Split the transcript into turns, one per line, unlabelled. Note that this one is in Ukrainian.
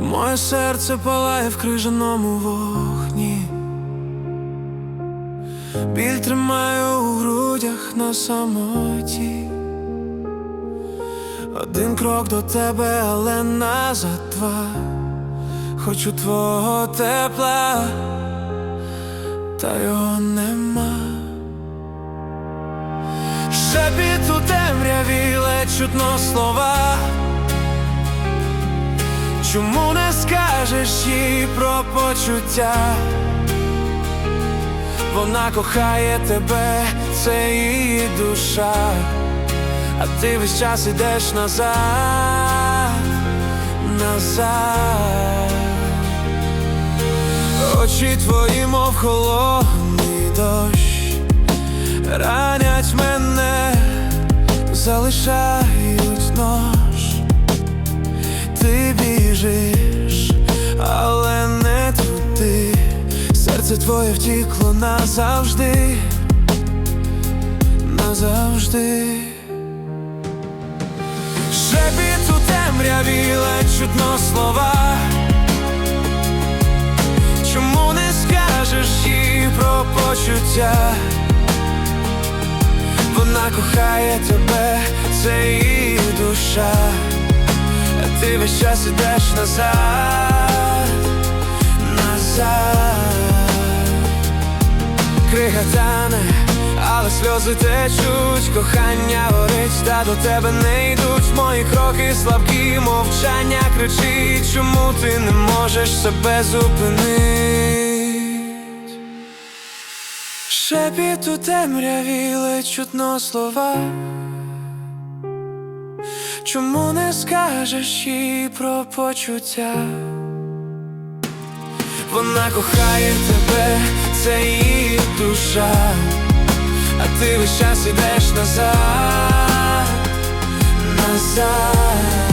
Моє серце палає в крижаному вогні. Біль тримаю у грудях на самоті. Один крок до тебе, але назад два. Хочу твого тепла, та його нема. Шепіт у темряві, ледь чутно слова. Чому не скажеш їй про почуття? Вона кохає тебе, це її душа, а ти весь час ідеш назад, назад. Очі твої, мов холодний дощ, ранять мене, залишають нож. Ти біжиш, але не туди. Серце твоє втікло назавжди, назавжди. Шепіт у темряві, ледь чутно слова. Почуття? Вона кохає тебе, це її душа. А ти весь час ідеш назад, назад Крига тане, але сльози течуть, кохання горить, та до тебе не йдуть мої кроки слабкі, мовчання кричить, чому ти не можеш себе зупинить? Шепіт у темряві, ледь чутно слова. Чому не скажеш їй про почуття? Вона кохає тебе, це її душа, а ти весь час ідеш назад, назад.